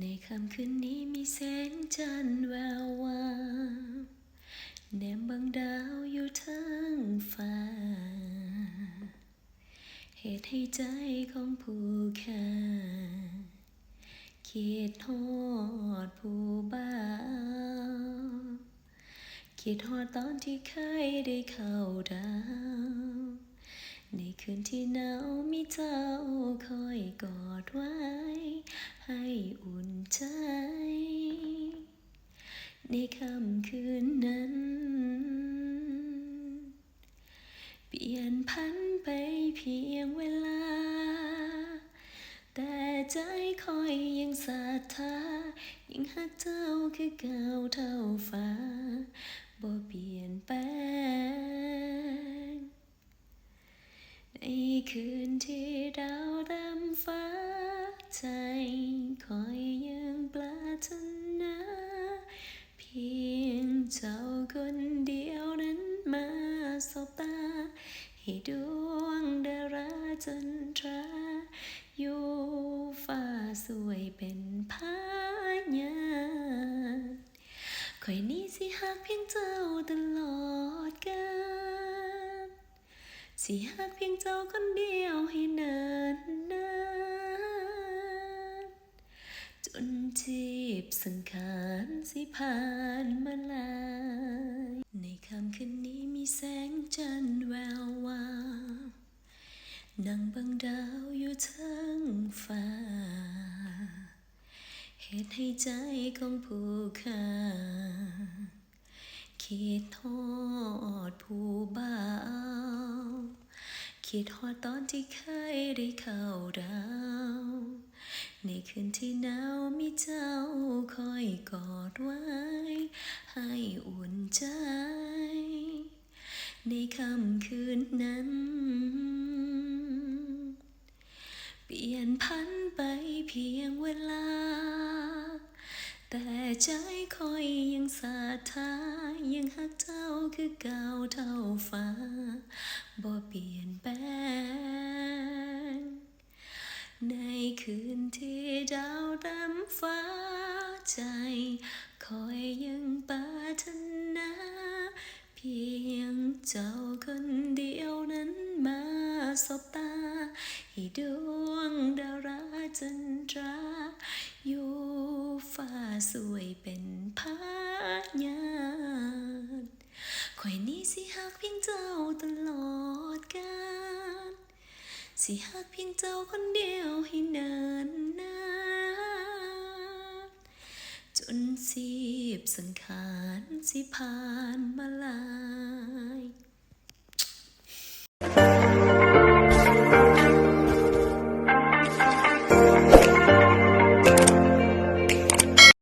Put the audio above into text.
ในค่ำคืนนี้มีแสงจันทร์แวววาวแนมบางดาวอยู่ทั้งฟ้า เหตุให้ใจของผู้ค่าคิดฮอดผู้บ่าวคิดฮอดตอนที่เคยได้เข้าดาว ในคืนที่หนาวมีเจ้าคอยกอดไว้ ให้อุ่นใจ ในค่ำคืนนั้น เปลี่ยนพันไปเพียงเวลา แต่ใจคอยยังศรัทธายังหักเจ้าคือเก่าเท่าฟ้าบ่เปลี่ยนแปลง ในคืนที่ดาวดำฟ้าใจ ตา ให้ดวงดาราจันทราอยู่ฟ้าสวยเป็นพายาคอยนี้สิหักเพียงเจ้าตลอดกาลสิหักเพียงเจ้าคนเดียวให้นานนานจนจีบ สังขารสิผ่านมาลายในค่ำคืนนี้มีแสงจันทร์แวววาวนั่งบังดาวอยู่ทั้งฟ้า เหตุให้ใจของผู้ค่าคิดทอดผู้บ่าวคิดฮอดตอนที่เคยได้เข้าดาว ในคืนที่หนาวมีเจ้าคอยกอดไว้ ให้อุ่นใจ ในค่ำคืนนั้น เปลี่ยนพันไปเพียงเวลา แต่ใจคอยยังศรัทธายังหักเจ้าคือเก่าเท่าฟ้าบ่เปลี่ยนแปลง ในคืนที่ดาวดำฟ้าใจ คอยยังปารถนาเพียงเจ้าคนเดียวนั้นมาสบตา ให้ดวงดาราจันทรา อยู่ฟ้าสวยเป็นพายาคอยนี้สิหักเพียงเจ้าตลอดกาล สิหักเพียงเจ้าคนเดียวให้นานนานจนสีบสังขารสิผ่านมาลาย